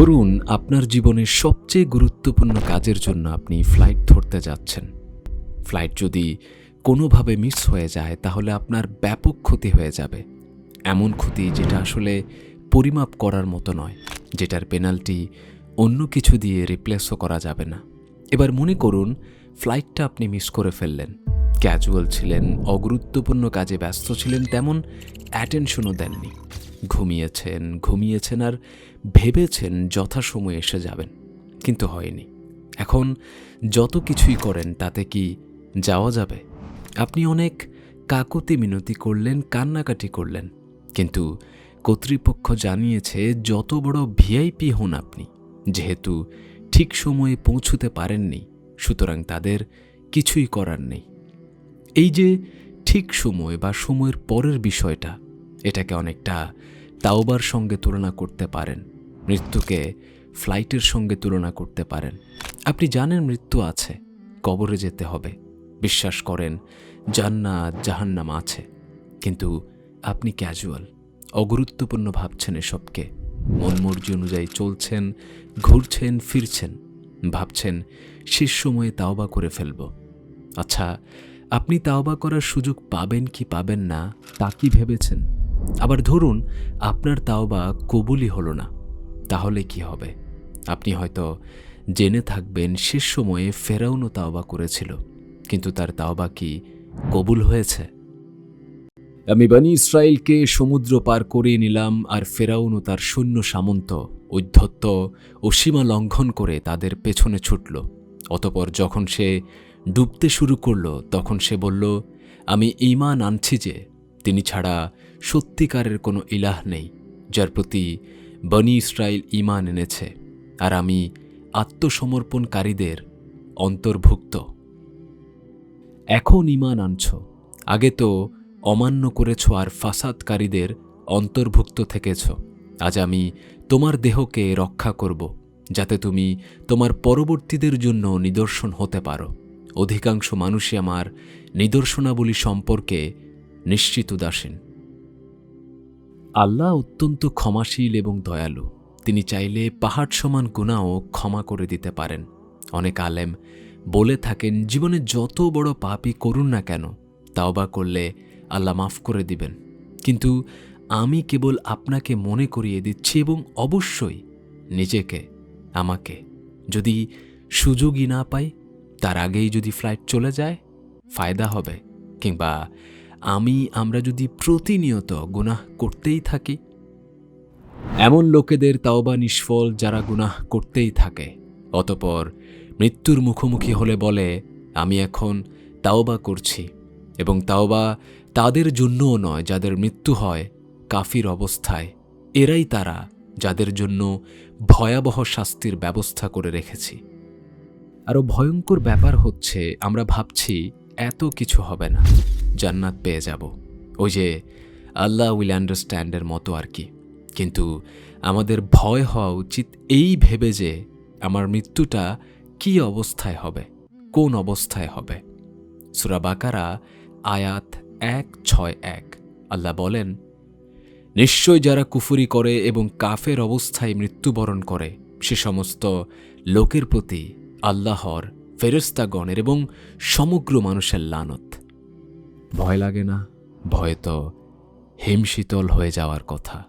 ধরুন আপনার জীবনের সবচেয়ে গুরুত্বপূর্ণ কাজের জন্য আপনি ফ্লাইট ধরতে যাচ্ছেন। ফ্লাইট যদি কোনোভাবে মিস হয়ে যায়, তাহলে আপনার ব্যাপক ক্ষতি হয়ে যাবে। এমন ক্ষতি যেটা আসলে পরিমাপ করার মতো নয়, যেটার পেনাল্টি অন্য কিছু দিয়ে রিপ্লেসও করা যাবে না। এবার মনে করুন ফ্লাইটটা আপনি মিস করে ফেললেন। ক্যাজুয়াল ছিলেন, অগুরুত্বপূর্ণ কাজে ব্যস্ত ছিলেন, তেমন অ্যাটেনশনও দেননি। ঘুমিয়েছেন ঘুমিয়েছেন আর ভেবেছেন যথাসময়ে এসে যাবেন, কিন্তু হয়নি। এখন যত কিছুই করেন, তাতে কি যাওয়া যাবে? আপনি অনেক কাকতি মিনতি করলেন, কান্নাকাটি করলেন, কিন্তু কর্তৃপক্ষ জানিয়েছে যত বড় ভিআইপি হন আপনি, যেহেতু ঠিক সময়ে পৌঁছতে পারেননি, সুতরাং তাদের কিছুই করার নেই। এই যে ঠিক সময় বা সময়ের পরের বিষয়টা, এটাকে অনেকটা তাওবার সঙ্গে তুলনা করতে পারেন, মৃত্যুকে ফ্লাইটের সঙ্গে তুলনা করতে পারেন। আপনি জানেন মৃত্যু আছে, কবরে যেতে হবে। বিশ্বাস করেন, জান্নাত, জাহান্নাম আছে। কিন্তু আপনি ক্যাজুয়াল অগুরুত্বপূর্ণ ভাবছেন এসবকে। মন মর্জি অনুযায়ী চলছেন, ঘুরছেন, ফিরছেন। ভাবছেন, শেষ সময়ে তাওবা করে ফেলব। আচ্ছা আপনি তাওবা করার সুযোগ পাবেন কি পাবেন না, তা কি ভেবেছেন? আবার ধরুন, আপনার তাওবা কবুলই হলো না। তাহলে কি হবে? আপনি হয়তো জেনে থাকবেন, শেষ সময়ে ফেরাউনও তাওবা করেছিল। কিন্তু তার তাওবা কি কবুল হয়েছে? আমি বানি ইসরায়েলকে সমুদ্র পার করিয়ে নিলাম আর ফেরাউন ও তার সৈন্য সামন্ত, ঔদ্ধত্য ও সীমা লঙ্ঘন করে তাদের পেছনে ছুটল। অতপর যখন সে ডুবতে শুরু করল, তখন সে বলল, আমি ইমান আনছি যে, তিনি ছাড়া সত্যিকারের কোনো ইলাহ নেই, যার প্রতি বনি ইসরায়েল ইমান এনেছে। আর আমি আত্মসমর্পণকারীদের অন্তর্ভুক্ত। এখন ইমান আনছ, আগে তো অমান্য করেছ আর ফাসাদকারীদের অন্তর্ভুক্ত থেকেছ। আজ আমি তোমার দেহকে রক্ষা করব, যাতে তুমি তোমার পরবর্তীদের জন্য নিদর্শন হতে পারো। অধিকাংশ মানুষই আমার নিদর্শনাবলী সম্পর্কে নিশ্চিত উদাসীন। আল্লাহ অত্যন্ত ক্ষমাশীল এবং দয়ালু। তিনি চাইলে পাহাড় সমান গুণাও ক্ষমা করে দিতে পারেন। অনেক আলেম বলে থাকেন, জীবনে যত বড় পাপই করুন না কেন, তাওবা করলে আল্লাহ মাফ করে দিবেন। কিন্তু আমি কেবল আপনাকে মনে করিয়ে দিচ্ছি এবং অবশ্যই নিজেকে, আমাকে। যদি সুযোগই না পাই, তার আগেই যদি ফ্লাইট চলে যায়, ফায়দা হবে কিংবা আমি, আমরা যদি প্রতিনিয়ত গুনাহ করতেই থাকি, এমন লোকেদের তাওবা নিষ্ফল যারা গুনাহ করতেই থাকে। অতপর মৃত্যুর মুখোমুখি হলে বলে, আমি এখন তাওবা করছি এবং তাওবা তাদের জন্যও নয়, যাদের মৃত্যু হয় কাফির অবস্থায়। এরাই তারা যাদের জন্য ভয়াবহ শাস্তির ব্যবস্থা করে রেখেছি। আরও ভয়ঙ্কর ব্যাপার হচ্ছে, আমরা ভাবছি এত কিছু হবে না। জান্নাত পেয়ে যাব। ওই যে আল্লাহ উইল আন্ডারস্ট্যান্ডের মতো আর কি। কিন্তু আমাদের ভয় হওয়া উচিত এই ভেবে যে আমার মৃত্যুটা কি অবস্থায় হবে, কোন অবস্থায় হবে। সুরা বাকারা, আয়াত এক, ছয়, এক। আল্লাহ বলেন, নিশ্চয় যারা কুফুরি করে এবং কাফের অবস্থায় মৃত্যুবরণ করে, সে সমস্ত লোকের প্রতি আল্লাহর ফেরস্তাগণের এবং সমগ্র মানুষের লানত। ভয় লাগে না। ভয় তো হিমশীতল হয়ে যাওয়ার কথা।